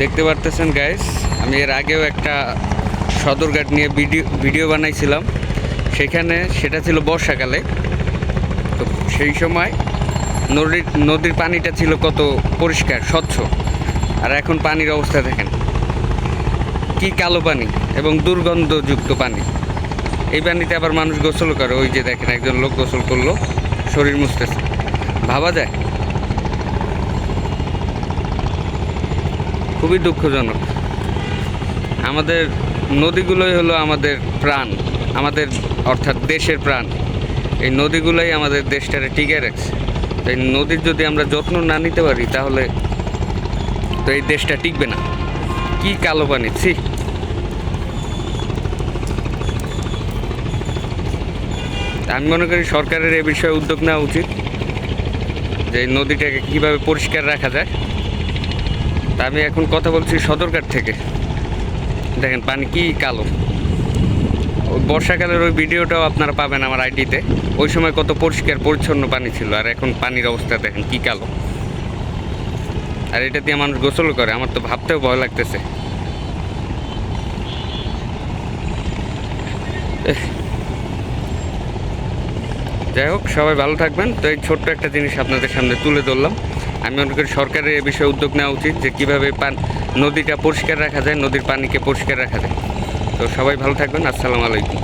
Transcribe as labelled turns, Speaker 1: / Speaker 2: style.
Speaker 1: দেখতে পারতেছেন গাইস আমি এর আগেও একটা সদরঘাট নিয়ে ভিডিও ভিডিও বানাইছিলাম। সেখানে সেটা ছিল বর্ষাকালে। তো সেই সময় নদীর নদীর পানিটা ছিল কত পরিষ্কার, স্বচ্ছ। আর এখন পানির অবস্থা দেখেন। কি কালো পানি এবং দুর্গন্ধযুক্ত পানি। এই পানিতে আবার মানুষ গোসল করে। ওই যে দেখেন একজন লোক গোসল করল, শরীর মুছতেছে। ভাবা যায়? খুবই দুঃখজনক। আমাদের নদীগুলোই হলো আমাদের প্রাণ, আমাদের অর্থাৎ দেশের প্রাণ। এই নদীগুলোই আমাদের দেশটারে টিকে রাখছে। তো এই নদীর যদি আমরা যত্ন না নিতে পারি, তাহলে তো এই দেশটা টিকবে না। কি কালো পানি, ছি। আমি মনে করি সরকারের এ বিষয়ে উদ্যোগ নেওয়া উচিত, যে নদীটাকে কীভাবে পরিষ্কার রাখা যায়। তা আমি এখন কথা বলছি সদরঘাট থেকে। দেখেন, পানি কি কালো। বর্ষাকালের ওই ভিডিওটাও আপনারা পাবেন আমার আইডিতে। ওই সময় কত পরিষ্কার, পরিচ্ছন্ন পানি ছিল, আর এখন পানির অবস্থা দেখেন কি কালো। আর এটা দিয়ে মানুষ গোসল করে, আমার তো ভাবতেও ভয় লাগতেছে। যাই হোক, সবাই ভালো থাকবেন। তো এই ছোট্ট একটা জিনিস আপনাদের সামনে তুলে ধরলাম। আমি মনে করি সরকারের এ বিষয়ে উদ্যোগ নেওয়া উচিত যে কীভাবে পান নদীটা পরিষ্কার রাখা যায়, নদীর পানিকে পরিষ্কার রাখা যায়। তো সবাই ভালো থাকবেন, আসসালামু আলাইকুম।